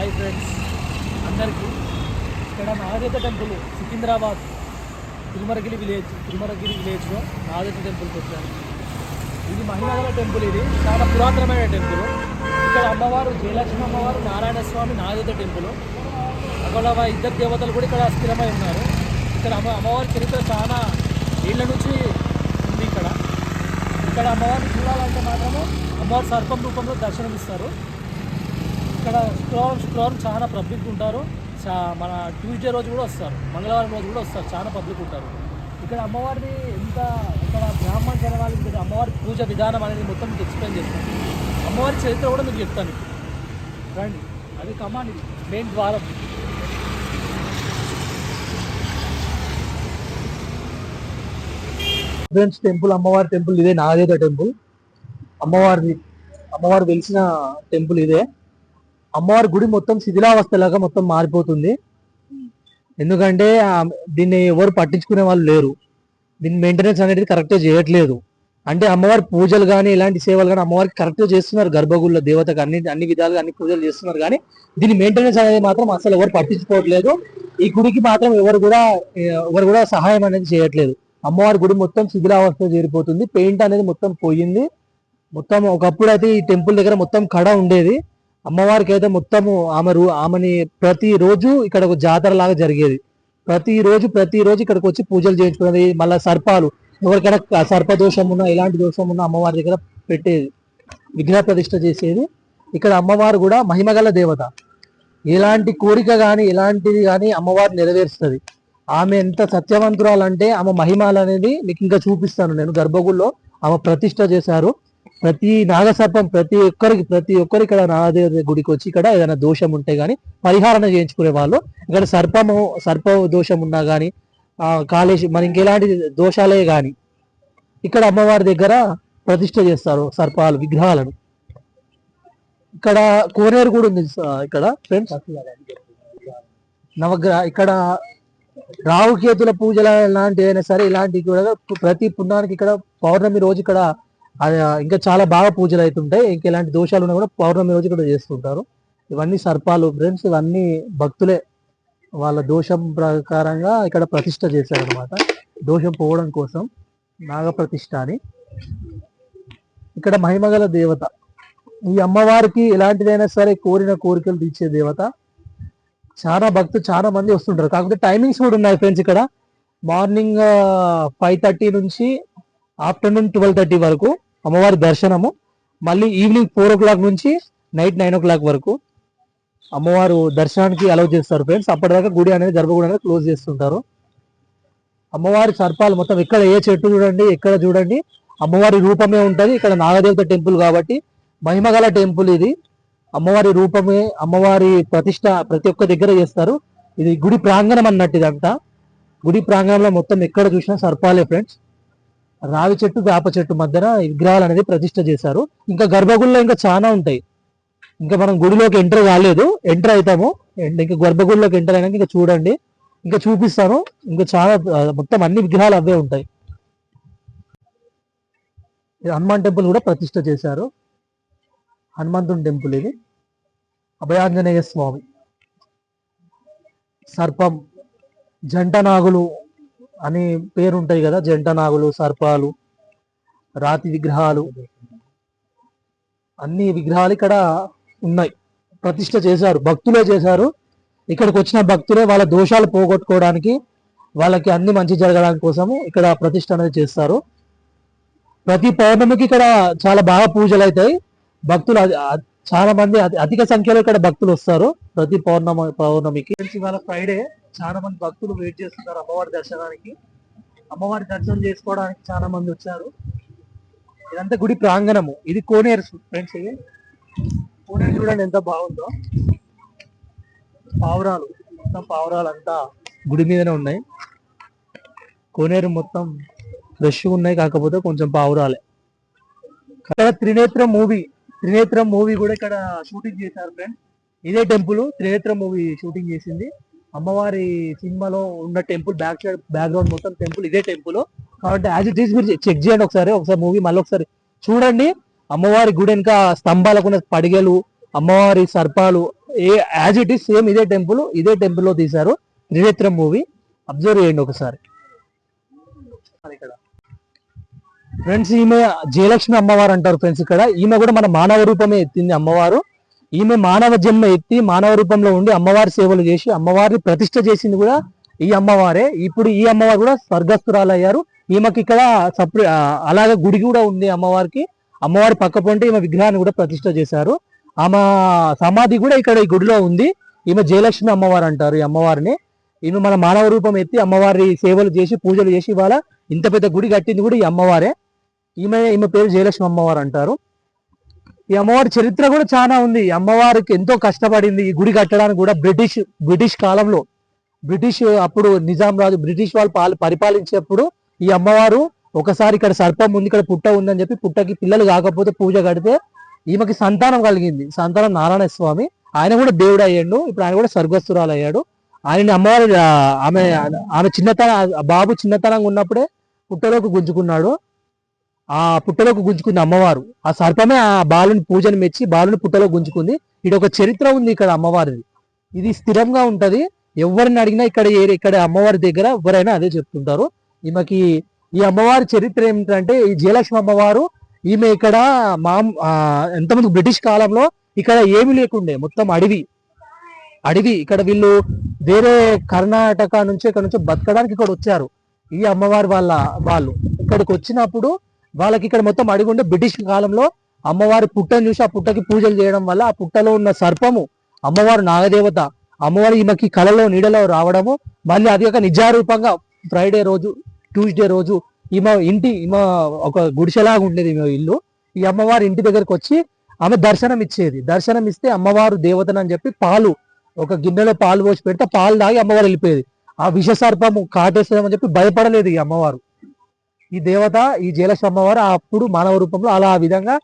Hi friends. అందరికీ ఇక్కడ Nagadevata temple Secunderabad Tirumalagiri village Tirumalagiri విలేజ్లో నాగదేవత టెంపుల్కి వచ్చాను ఇది మహిళల టెంపుల్ ఇది. చాలా పురాతనమైన టెంపుల్. ఇక్కడ అమ్మవారు జయలక్ష్మి అమ్మవారు నారాయణ స్వామి నాగదేవత టెంపుల్. అక్కడ మా ఇద్దరు దేవతలు కూడా ఇక్కడ స్థిరమై ఉన్నారు. ఇక్కడ అమ్మ అమ్మవారి చరిత్ర చాలా ఏళ్ళ నుంచి ఉంది ఇక్కడ. ఇక్కడ అమ్మవారిని చూడాలంటే మాత్రము అమ్మవారి సర్పం రూపంలో దర్శనమిస్తారు. ఇక్కడ శుక్రవారం శుక్రవారం చాలా పబ్లిక్ ఉంటారు. చా మన ట్యూస్డే రోజు కూడా వస్తారు. మంగళవారం రోజు కూడా వస్తారు. చాలా పబ్లిక్ ఉంటారు. ఇక్కడ అమ్మవారిని ఎంత ఇక్కడ బ్రాహ్మణ జనవాళ్ళు ఇక్కడ అమ్మవారి పూజ విధానం అనేది మొత్తం మీకు ఎక్స్ప్లెయిన్ చేస్తాను. అమ్మవారి చరిత్ర కూడా మీకు చెప్తాను. ఇప్పుడు రండి. అది కమాండ్ మెయిన్ ద్వారం. ఫ్రెండ్స్ టెంపుల్ అమ్మవారి టెంపుల్ ఇదే నాగదేవత టెంపుల్ అమ్మవారిది అమ్మవారు వెలిసిన టెంపుల్ ఇదే. అమ్మవారి గుడి మొత్తం శిథిలావస్థలాగా మొత్తం మారిపోతుంది. ఎందుకంటే దీన్ని ఎవరు పట్టించుకునే వాళ్ళు లేరు. దీని మెయింటెనెన్స్ అనేది కరెక్ట్గా చేయట్లేదు. అంటే అమ్మవారి పూజలు కానీ ఇలాంటి సేవలు కానీ అమ్మవారికి కరెక్ట్గా చేస్తున్నారు. గర్భగుళ్ళ దేవతకు అన్ని అన్ని విధాలుగా అన్ని పూజలు చేస్తున్నారు. కానీ దీని మెయింటెనెన్స్ అనేది మాత్రం అసలు ఎవరు పట్టించుకోవట్లేదు. ఈ గుడికి మాత్రం ఎవరు కూడా ఎవరు కూడా సహాయం అనేది చేయట్లేదు. అమ్మవారి గుడి మొత్తం శిథిలావస్థ చేరిపోతుంది. పెయింట్ అనేది మొత్తం పోయింది. మొత్తం ఒకప్పుడు అయితే ఈ టెంపుల్ దగ్గర మొత్తం కడ ఉండేది. అమ్మవారికి అయితే మొత్తము ఆమె ఆమెని ప్రతి రోజు ఇక్కడ ఒక జాతర లాగా జరిగేది ప్రతిరోజు ప్రతిరోజు ఇక్కడికి వచ్చి పూజలు చేయించుకునేది మళ్ళీ సర్పాలు. ఎవరికైనా సర్పదోషం ఉన్నా ఎలాంటి దోషం ఉన్నా అమ్మవారి దగ్గర పెట్టేది. విగ్రహ ప్రతిష్ఠ చేసేది. ఇక్కడ అమ్మవారు కూడా మహిమగల దేవత. ఎలాంటి కోరిక కానీ ఎలాంటిది కానీ అమ్మవారు నెరవేరుస్తుంది. ఆమె ఎంత సత్యవంతురాలంటే ఆమె మహిమాలు అనేది మీకు ఇంకా చూపిస్తాను నేను. గర్భగుడిలో ఆమె ప్రతిష్ట చేశారు. ప్రతి నాగసర్పం ప్రతి ఒక్కరికి ప్రతి ఒక్కరు ఇక్కడ నాగదేవ గుడికి వచ్చి ఇక్కడ ఏదైనా దోషం ఉంటే గానీ పరిహారణ చేయించుకునే వాళ్ళు. ఇక్కడ సర్పము సర్ప దోషం ఉన్నా గానీ ఆ కాళేశి మరి ఇంకెలాంటి దోషాలే గాని ఇక్కడ అమ్మవారి దగ్గర ప్రతిష్ట చేస్తారు సర్పాలు విగ్రహాలను. ఇక్కడ కోనేరు కూడా ఉంది ఇక్కడ ఫ్రెండ్స్. నవగ్రహ ఇక్కడ రావుకేతుల పూజల లాంటి అయినా సరే ఇలాంటివి కూడా ప్రతి పుణ్యానికి ఇక్కడ పౌర్ణమి రోజు ఇక్కడ ఇంకా చాలా బాగా పూజలు అవుతుంటాయి ఇంకా ఇలాంటి దోషాలు ఉన్నా కూడా పౌర్ణమి రోజు కూడా చేస్తుంటారు. ఇవన్నీ సర్పాలు ఫ్రెండ్స్ ఇవన్నీ భక్తులే వాళ్ళ దోషం ప్రకారంగా ఇక్కడ ప్రతిష్ట చేశారనమాట దోషం పోవడం కోసం నాగ ప్రతిష్ట అని. ఇక్కడ మహిమగల దేవత. ఈ అమ్మవారికి ఎలాంటిదైనా సరే కోరిన కోరికలు తీర్చే దేవత. చాలా భక్తులు చాలా మంది వస్తుంటారు. కాకపోతే టైమింగ్స్ కూడా ఉన్నాయి ఫ్రెండ్స్ ఇక్కడ. మార్నింగ్ ఫైవ్ థర్టీ నుంచి ఆఫ్టర్నూన్ ట్వెల్వ్ థర్టీ వరకు అమ్మవారి దర్శనము మళ్ళీ ఈవినింగ్ ఫోర్ ఓ క్లాక్ నుంచి నైట్ నైన్ ఓ క్లాక్ వరకు అమ్మవారు దర్శనానికి అలౌ చేస్తారు ఫ్రెండ్స్ అప్పటిదాకా గుడి అనేది గర్భగుడి అనేది క్లోజ్ చేస్తుంటారు. అమ్మవారి సర్పాలు మొత్తం ఎక్కడ ఏ చెట్టు చూడండి ఎక్కడ చూడండి అమ్మవారి రూపమే ఉంటుంది. ఇక్కడ నాగదేవత టెంపుల్ కాబట్టి మహిమగల టెంపుల్ ఇది. అమ్మవారి రూపమే అమ్మవారి ప్రతిష్ట ప్రతి ఒక్క దగ్గర చేస్తారు. ఇది గుడి ప్రాంగణం అన్నట్టు ఇదంతా. గుడి ప్రాంగణంలో మొత్తం ఎక్కడ చూసినా సర్పాలే ఫ్రెండ్స్ రావి చెట్టు వేప చెట్టు మధ్యన విగ్రహాలు అనేది ప్రతిష్ట చేశారు. ఇంకా గర్భగుడిలో ఇంకా చాలా ఉంటాయి. ఇంకా మనం గుడిలోకి ఎంటర్ కాలేదు. ఎంటర్ అవుతాము ఇంకా గర్భగుడిలోకి ఎంటర్ అయినాక ఇంకా చూడండి. ఇంకా చూపిస్తాను. ఇంకా చాలా మొత్తం అన్ని విగ్రహాలు అవే ఉంటాయి. హనుమాన్ టెంపుల్ కూడా ప్రతిష్ట చేశారు. హనుమంతుని టెంపుల్ ఇది. అభయాంజనేయ స్వామి. సర్పం. జంట నాగులు. అని పేరు ఉంటాయి కదా జంట నాగులు సర్పాలు రాతి విగ్రహాలు. అన్ని విగ్రహాలు ఇక్కడ ఉన్నాయి. ప్రతిష్ట చేశారు భక్తులే చేశారు. ఇక్కడికి వచ్చిన భక్తులే వాళ్ళ దోషాలు పోగొట్టుకోవడానికి వాళ్ళకి అన్ని మంచి జరగడానికి కోసము ఇక్కడ ప్రతిష్ట అనేది చేస్తారు. ప్రతి పౌర్ణమికి ఇక్కడ చాలా బాగా పూజలు అవుతాయి. భక్తులు చాలా మంది అధిక సంఖ్యలో ఇక్కడ భక్తులు వస్తారు ప్రతి పౌర్ణమి పౌర్ణమికి. ఇవాళ ఫ్రైడే. చాలా మంది భక్తులు వెయిట్ చేస్తున్నారు అమ్మవారి దర్శనానికి. అమ్మవారి దర్శనం చేసుకోవడానికి చాలా మంది వచ్చారు. ఇదంతా గుడి ప్రాంగణము. ఇది కోనేరు ఫ్రెండ్స్ ఇది. కోనేరు చూడండి ఎంత బాగుందో. పావురాలు. మొత్తం పావురాలు అంతా గుడి మీదనే ఉన్నాయి. కోనేరు మొత్తం ఫ్రెష్ ఉన్నాయి. కాకపోతే కొంచెం పావురాలే. ఇక్కడ త్రినేత్ర మూవీ. త్రినేత్ర మూవీ కూడా ఇక్కడ షూటింగ్ చేశారు ఫ్రెండ్స్ ఇదే టెంపుల్ త్రినేత్ర మూవీ షూటింగ్ చేసింది. అమ్మవారి సినిమాలో ఉన్న టెంపుల్ బ్యాక్ సైడ్ బ్యాక్గ్రౌండ్ మొత్తం టెంపుల్ ఇదే టెంపుల్. కాబట్టి యాజ్ ఇట్ ఈస్ మీరు చెక్ చేయండి ఒకసారి ఒకసారి మూవీ మళ్ళీ ఒకసారి చూడండి. అమ్మవారి గుడి వెనుక స్తంభాలకు ఉన్న పడిగలు అమ్మవారి సర్పాలు ఏ యాజ్ ఇట్ ఈస్ సేమ్ ఇదే టెంపుల్ ఇదే టెంపుల్లో తీశారు. త్రినేత్రం మూవీ అబ్జర్వ్ చేయండి ఒకసారి. ఫ్రెండ్స్ ఈమె జయలక్ష్మి అమ్మవారు అంటారు ఫ్రెండ్స్ ఇక్కడ. ఈమె కూడా మన మానవ రూపమే ఎత్తింది అమ్మవారు. ఈమె మానవ జన్మ ఎత్తి మానవ రూపంలో ఉండి అమ్మవారి సేవలు చేసి అమ్మవారిని ప్రతిష్ట చేసింది కూడా ఈ అమ్మవారే. ఇప్పుడు ఈ అమ్మవారు కూడా స్వర్గస్థురాలయ్యారు. ఈమెకి ఇక్కడ సపరే అలాగే గుడి కూడా ఉంది అమ్మవారికి. అమ్మవారి పక్క పొంటి ఈమె విగ్రహాన్ని కూడా ప్రతిష్ట చేశారు. ఆమె సమాధి కూడా ఇక్కడ ఈ గుడిలో ఉంది. ఈమె జయలక్ష్మి అమ్మవారు అంటారు ఈ అమ్మవారిని. ఈమె మన మానవ రూపం ఎత్తి అమ్మవారి సేవలు చేసి పూజలు చేసి ఇవాళ ఇంత పెద్ద గుడి కట్టింది కూడా ఈ అమ్మవారే. ఈమె ఈమె పేరు జయలక్ష్మి అమ్మవారు అంటారు. ఈ అమ్మవారి చరిత్ర కూడా చాలా ఉంది. ఈ అమ్మవారికి ఎంతో కష్టపడింది ఈ గుడి కట్టడానికి కూడా బ్రిటిష్ బ్రిటిష్ కాలంలో. బ్రిటిష్ అప్పుడు నిజాం రాజు బ్రిటిష్ వాళ్ళు పాలి పరిపాలించేప్పుడు ఈ అమ్మవారు ఒకసారి ఇక్కడ సర్పం ఉంది ఇక్కడ పుట్ట ఉందని చెప్పి పుట్టకి పిల్లలు కాకపోతే పూజ కడితే ఈమెకి సంతానం కలిగింది. సంతానం నారాయణ స్వామి ఆయన కూడా దేవుడు అయ్యాడు. ఇప్పుడు ఆయన కూడా స్వర్గస్థురాలు అయ్యాడు. ఆయన అమ్మవారు ఆమె ఆమె చిన్నతన బాబు చిన్నతనంగా ఉన్నప్పుడే పుట్టలోకి గుంజుకున్నాడు. ఆ పుట్టలోకి గుంజుకుంది అమ్మవారు. ఆ సర్పమే ఆ బాలుని పూజను మెచ్చి బాలుని పుట్టలో గుంజుకుంది. ఇది ఒక చరిత్ర ఉంది ఇక్కడ అమ్మవారిది. ఇది స్థిరంగా ఉంటది. ఎవరిని అడిగినా ఇక్కడ ఇక్కడ అమ్మవారి దగ్గర ఎవరైనా అదే చెప్తుంటారు. ఈమెకి ఈ అమ్మవారి చరిత్ర ఏమిటంటే ఈ జయలక్ష్మి అమ్మవారు ఈమె ఇక్కడ మా ఎంతమంది బ్రిటిష్ కాలంలో ఇక్కడ ఏమీ లేకుండే మొత్తం అడవి. అడవి. ఇక్కడ వీళ్ళు వేరే కర్ణాటక నుంచి ఇక్కడ నుంచి బతకడానికి ఇక్కడ వచ్చారు. ఈ అమ్మవారి వాళ్ళ వాళ్ళు. ఇక్కడికి వచ్చినప్పుడు వాళ్ళకి ఇక్కడ మొత్తం అడిగుండే బ్రిటిష్ కాలంలో అమ్మవారి పుట్టను చూసి ఆ పుట్టకి పూజలు చేయడం వల్ల ఆ పుట్టలో ఉన్న సర్పము అమ్మవారు నాగదేవత అమ్మవారు ఈమెకి కళలో నీడలో రావడము మళ్ళీ అది ఒక నిజారూపంగా ఫ్రైడే రోజు ట్యూస్డే రోజు ఈమె ఇంటి ఈమె ఒక గుడిసెలాగా ఉండేది ఈమె ఇల్లు. ఈ అమ్మవారి ఇంటి దగ్గరకు వచ్చి ఆమె దర్శనం ఇచ్చేది. దర్శనం ఇస్తే అమ్మవారు దేవతనని చెప్పి పాలు ఒక గిన్నెలో పాలు పోసి పెడితే పాలు తాగి అమ్మవారు వెళ్ళిపోయేది. ఆ విష సర్పము కాటేస్తుందని చెప్పి భయపడలేదు ఈ అమ్మవారు. ఈ దేవత ఈ జయలక్ష్మి అప్పుడు మానవ రూపంలో అలా ఆ విధంగా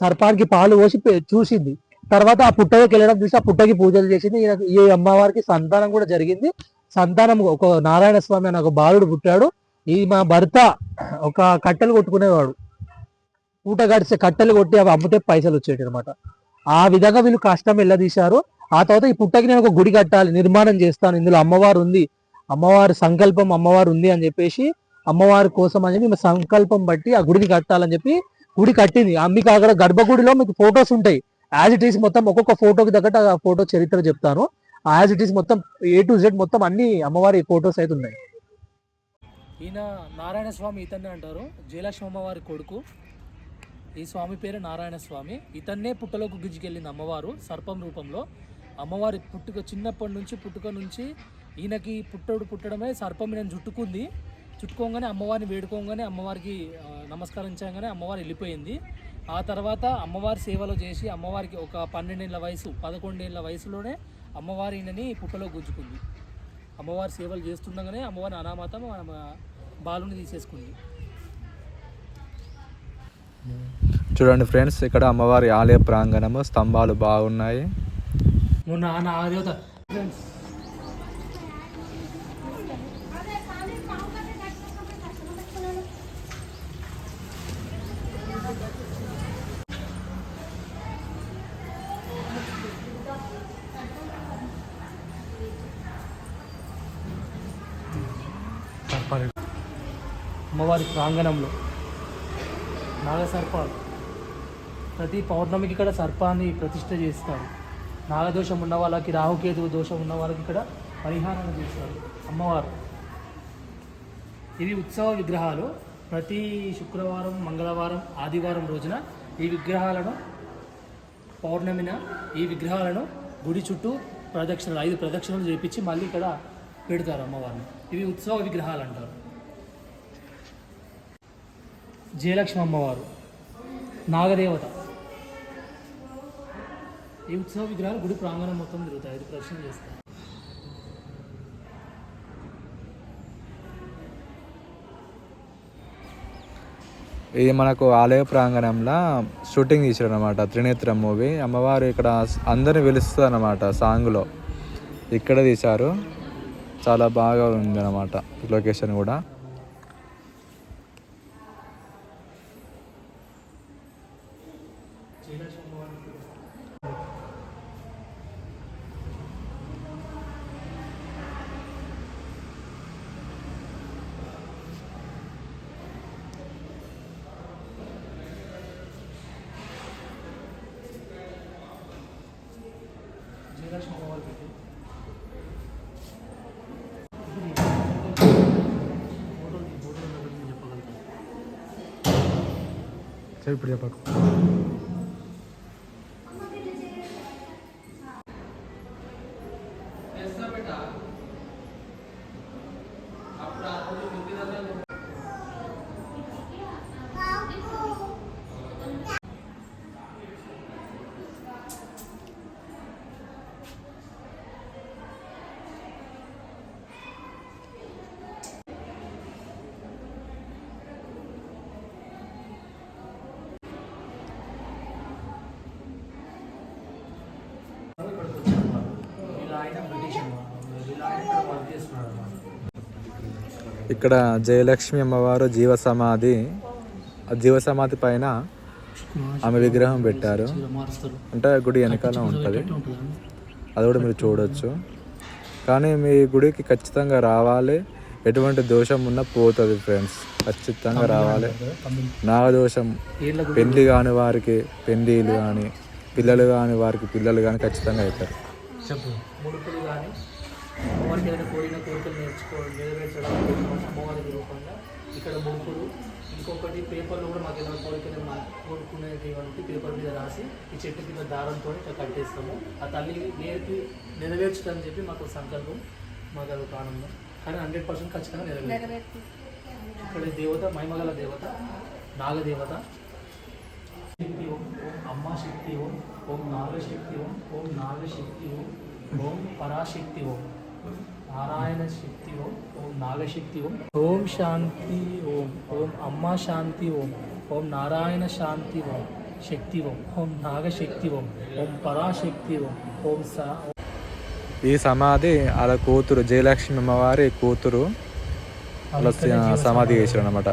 సర్పానికి పాలు పోసి చూసింది. తర్వాత ఆ పుట్టకి వెళ్ళడం చూసి ఆ పుట్టకి పూజలు చేసింది. ఈ అమ్మవారికి సంతానం కూడా జరిగింది. సంతానం ఒక నారాయణ స్వామి అనే ఒక బాలుడు పుట్టాడు. ఈ మా భర్త ఒక కట్టెలు కొట్టుకునేవాడు. పూట గడిచే కట్టెలు కొట్టి అవి అమ్మితే పైసలు వచ్చేటి అనమాట ఆ విధంగా వీళ్ళు కష్టం వెళ్ళదీశారు. ఆ తర్వాత ఈ పుట్టకి నేను ఒక గుడి కట్టాలి నిర్మాణం చేస్తాను. ఇందులో అమ్మవారు ఉంది. అమ్మవారి సంకల్పం అమ్మవారు ఉంది అని చెప్పేసి అమ్మవారి కోసం అని చెప్పి సంకల్పం బట్టి ఆ గుడిని కట్టాలని చెప్పి గుడి కట్టింది. మీకు అక్కడ గర్భగుడిలో మీకు ఫొటోస్ ఉంటాయి. యాజ్ ఇట్ ఈస్ మొత్తం ఒక్కొక్క ఫోటోకి తగ్గట్టు ఆ ఫోటో చరిత్ర చెప్తాను. యాజ్ ఇట్ ఈస్ మొత్తం ఏ టు జెడ్ మొత్తం అన్ని అమ్మవారి ఫొటోస్ అయితే ఉన్నాయి. ఈయన నారాయణ స్వామి ఇతన్నే అంటారు. జయలక్ష్మి అమ్మవారి కొడుకు. ఈ స్వామి పేరు నారాయణ స్వామి. ఇతన్నే పుట్టలోకి గుజ్జుకెళ్ళింది అమ్మవారు సర్పం రూపంలో. అమ్మవారి పుట్టుక చిన్నప్పటి నుంచి పుట్టుక నుంచి ఈయనకి పుట్టడు పుట్టడమే సర్పం నేను చుట్టుకుంది చుట్టుకోగానే అమ్మవారిని వేడుకోగానే అమ్మవారికి నమస్కరించగానే అమ్మవారు వెళ్ళిపోయింది. ఆ తర్వాత అమ్మవారి సేవలు చేసి అమ్మవారికి ఒక పన్నెండేళ్ళ వయసు పదకొండేళ్ళ వయసులోనే అమ్మవారి ఈయనని పుట్టలో గుంజుకుంది. అమ్మవారి సేవలు చేస్తుండగానే అమ్మవారి అనామతం ఆ బాలుని తీసేసుకుంది. చూడండి ఫ్రెండ్స్ ఇక్కడ అమ్మవారి ఆలయ ప్రాంగణము స్తంభాలు బాగున్నాయి. మొన్న ఆ నాగదేవత అమ్మవారి ప్రాంగణంలో. నాగసర్పాలు ప్రతి పౌర్ణమికి ఇక్కడ సర్పాన్ని ప్రతిష్ట చేస్తారు. నాగదోషం ఉన్న వాళ్ళకి రాహుకేతు దోషం ఉన్న వాళ్ళకి ఇక్కడ పరిహారం చేస్తారు అమ్మవారు. ఇవి ఉత్సవ విగ్రహాలు. ప్రతి శుక్రవారం మంగళవారం ఆదివారం రోజున ఈ విగ్రహాలను పౌర్ణమిన ఈ విగ్రహాలను గుడి చుట్టూ ప్రదక్షిణలు ఐదు ప్రదక్షిణలు చేపించి మళ్ళీ ఇక్కడ పెడతారు అమ్మవారిని. ఇవి ఉత్సవ విగ్రహాలు అంటారు. జయలక్ష్మి అమ్మవారు. నాగదేవత. ఈ ఉత్సవ విగ్రహాలు గుడి ప్రాంగణం మొత్తం తిరుగుతాయి. ఐదు ప్రదక్షిణ చేస్తారు. ఇది మనకు ఆలయ ప్రాంగణంలో షూటింగ్ తీసారు అనమాట త్రినేత్రం మూవీ. అమ్మవారు ఇక్కడ అందరిని పిలుస్తుంది అనమాట సాంగ్లో. ఇక్కడ తీశారు. చాలా బాగా ఉంది అనమాట లొకేషన్ కూడా జయలక్ష్మి అమ్మవారి పెట్టి ఇప్పుడు చెప్పకు ఇక్కడ జయలక్ష్మి అమ్మవారు జీవ సమాధి ఆ జీవ సమాధి పైన ఆమె విగ్రహం పెట్టారు. అంటే గుడి వెనకాల ఉంటుంది. అది కూడా మీరు చూడొచ్చు. కానీ మీ గుడికి ఖచ్చితంగా రావాలి. ఎటువంటి దోషం ఉన్నా పోతుంది ఫ్రెండ్స్. ఖచ్చితంగా రావాలి. నాగదోషం పెళ్ళి కాని వారికి పెళ్ళిళ్ళు కానీ పిల్లలు కాని వారికి పిల్లలు కానీ ఖచ్చితంగా అవుతారు. ఇక్కడ ఇంకొకటి పేపర్లో కూడా మాకు ఏదైనా కోరికలు మా కోరుకునేటువంటి పేపర్ మీద రాసి ఈ చెట్టు కింద దారంతో ఇట్లా కట్టేస్తాము. ఆ తల్లి నేర్పి నెరవేర్చడం చెప్పి మాకు సంకల్పం మాకు అది ఒక ఆనందం. కానీ హండ్రెడ్ పర్సెంట్ ఖచ్చితంగా నెరవేర్చు ఇక్కడ ఈ దేవత మహిమగల దేవత నాగదేవత. శక్తి ఓం ఓం అమ్మ శక్తి ఓం ఓం నాగశక్తి ఓం ఓం నాగశక్తి ఓం ఓం పరాశక్తి ఓం. నారాయణ శక్తి ఓం ఓం నాగశక్తి ఓం. ఓం శాంతి ఓం ఓం అమ్మ శాంతి ఓం ఓం నారాయణ శాంతి ఓం శక్తి ఓం ఓం నాగశక్తి ఓం ఓం పరాశక్తి ఓం ఓం సా ఈ సమాధి వాళ్ళ కూతురు జయలక్ష్మి అమ్మవారి కూతురు వాళ్ళ సమాధి చేశారు అనమాట